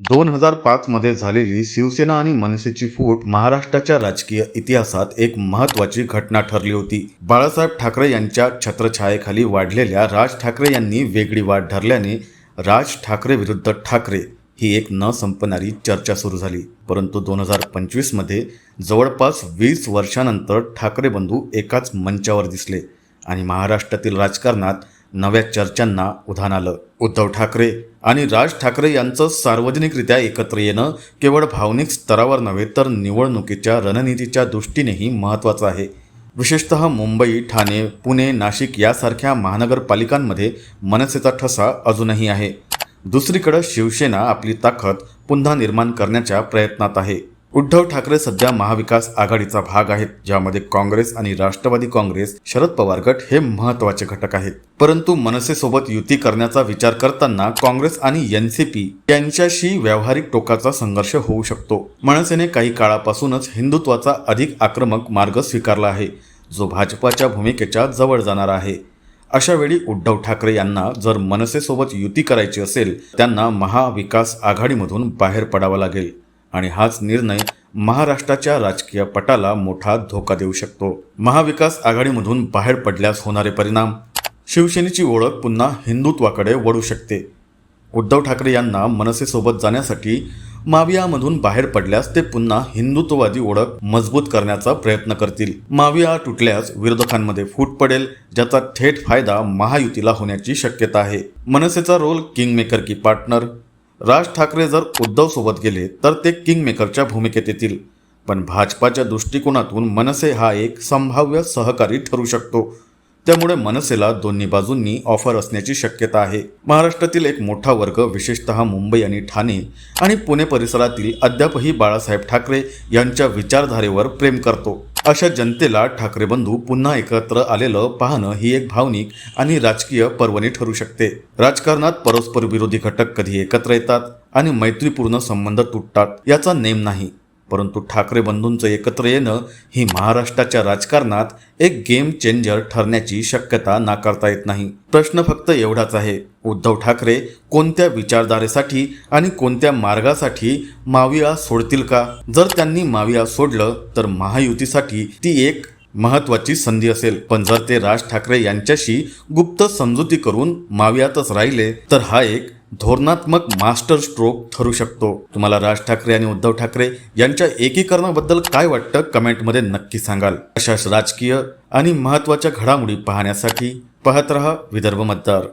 दोन हजार पाचमध्ये झालेली शिवसेना आणि मनसेची फूट महाराष्ट्राच्या राजकीय इतिहासात एक महत्त्वाची घटना ठरली होती. बाळासाहेब ठाकरे यांच्या छत्रछायेखाली वाढलेल्या राज ठाकरे यांनी वेगळी वाट ठरल्याने राज ठाकरे विरुद्ध ठाकरे ही एक न संपणारी चर्चा सुरू झाली. परंतु दोन हजार पंचवीसमध्ये जवळपास वीस वर्षानंतर ठाकरे बंधू एकाच मंचावर दिसले आणि महाराष्ट्रातील राजकारणात नव्या चर्चांना उधाण आलं. उद्धव ठाकरे आणि राज ठाकरे यांचं सार्वजनिकरित्या एकत्र येणं केवळ भावनिक स्तरावर नव्हे तर निवडणुकीच्या रणनीतीच्या दृष्टीनेही महत्त्वाचं आहे. विशेषतः मुंबई ठाणे पुणे नाशिक यासारख्या महानगरपालिकांमध्ये मनसेचा ठसा अजूनही आहे. दुसरीकडं शिवसेना आपली ताकद पुन्हा निर्माण करण्याच्या प्रयत्नात आहे. उद्धव ठाकरे सध्या महाविकास आघाडीचा भाग आहेत ज्यामध्ये काँग्रेस आणि राष्ट्रवादी काँग्रेस शरद पवार गट हे महत्त्वाचे घटक आहेत. परंतु मनसेसोबत युती करण्याचा विचार करताना काँग्रेस आणि एनसीपी यांच्याशी व्यावहारिक टोकाचा संघर्ष होऊ शकतो. मनसेने काही काळापासूनच हिंदुत्वाचा अधिक आक्रमक मार्ग स्वीकारला आहे. जो भाजपाच्या भूमिकेच्या जवळ जाणार आहे. अशा वेळी उद्धव ठाकरे यांना जर मनसेसोबत युती करायची असेल त्यांना महाविकास आघाडीमधून बाहेर पडावं लागेल. आणि हाच निर्णय महाराष्ट्राच्या राजकीय पटाला मोठा धोका देऊ शकतो. महाविकास आघाडीमधून बाहेर पडल्यास होणारे परिणाम? शिवसेनेची ओळख पुन्हा हिंदुत्वाकडे वळू शकते. उद्धव ठाकरे यांना मनसेसोबत जाण्यासाठी मावियामधून बाहेर पडल्यास ते पुन्हा हिंदुत्ववादी ओळख मजबूत करण्याचा प्रयत्न करतील. माविया तुटल्यास विरोधकांमध्ये फूट पडेल ज्याचा थेट फायदा महायुतीला होण्याची शक्यता आहे. मनसेचा रोल किंगमेकर की पार्टनर? राज ठाकरे जर उद्धव सोबत गेले तर ते किंगमेकरच्या भूमिकेत येतील. पण भाजपाच्या दृष्टिकोनातून मनसे हा एक संभाव्य सहकारी ठरू शकतो. त्यामुळे मनसेला दोन्ही बाजूंनी ऑफर असण्याची शक्यता आहे. महाराष्ट्रातील एक मोठा वर्ग विशेषतः मुंबई आणि ठाणे आणि पुणे परिसरातील अद्यापही बाळासाहेब ठाकरे यांच्या विचारधारेवर प्रेम करतो. अशा जनतेला ठाकरे बंधू पुन्हा एकत्र आलेलं पाहणं ही एक भावनिक आणि राजकीय पर्वणी ठरू शकते. राजकारणात परस्पर विरोधी घटक कधी एकत्र येतात आणि मैत्रीपूर्ण संबंध तुटतात याचा नेम नाही. परंतु ठाकरे बंधूंचं एकत्र येणं ही महाराष्ट्राच्या राजकारणात एक गेम चेंजर ठरण्याची शक्यता नाकारता येत नाही. प्रश्न फक्त एवढाच आहे. उद्धव ठाकरे कोणत्या विचारधारेसाठी आणि कोणत्या मार्गासाठी माविया सोडतील का? जर त्यांनी माविया सोडलं तर महायुतीसाठी ती एक महत्वाची संधी असेल. पण जर ते राज ठाकरे यांच्याशी गुप्त समजुती करून मावियातच राहिले तर हा एक धोरणात्मक मास्टर स्ट्रोक ठरू शकतो. तुम्हाला राज ठाकरे आणि उद्धव ठाकरे यांच्या एकीकरणाबद्दल काय वाटतं कमेंटमध्ये नक्की सांगाल. अशाच राजकीय आणि महत्त्वाच्या घडामोडी पाहण्यासाठी पाहत रहा विदर्भ मतदार.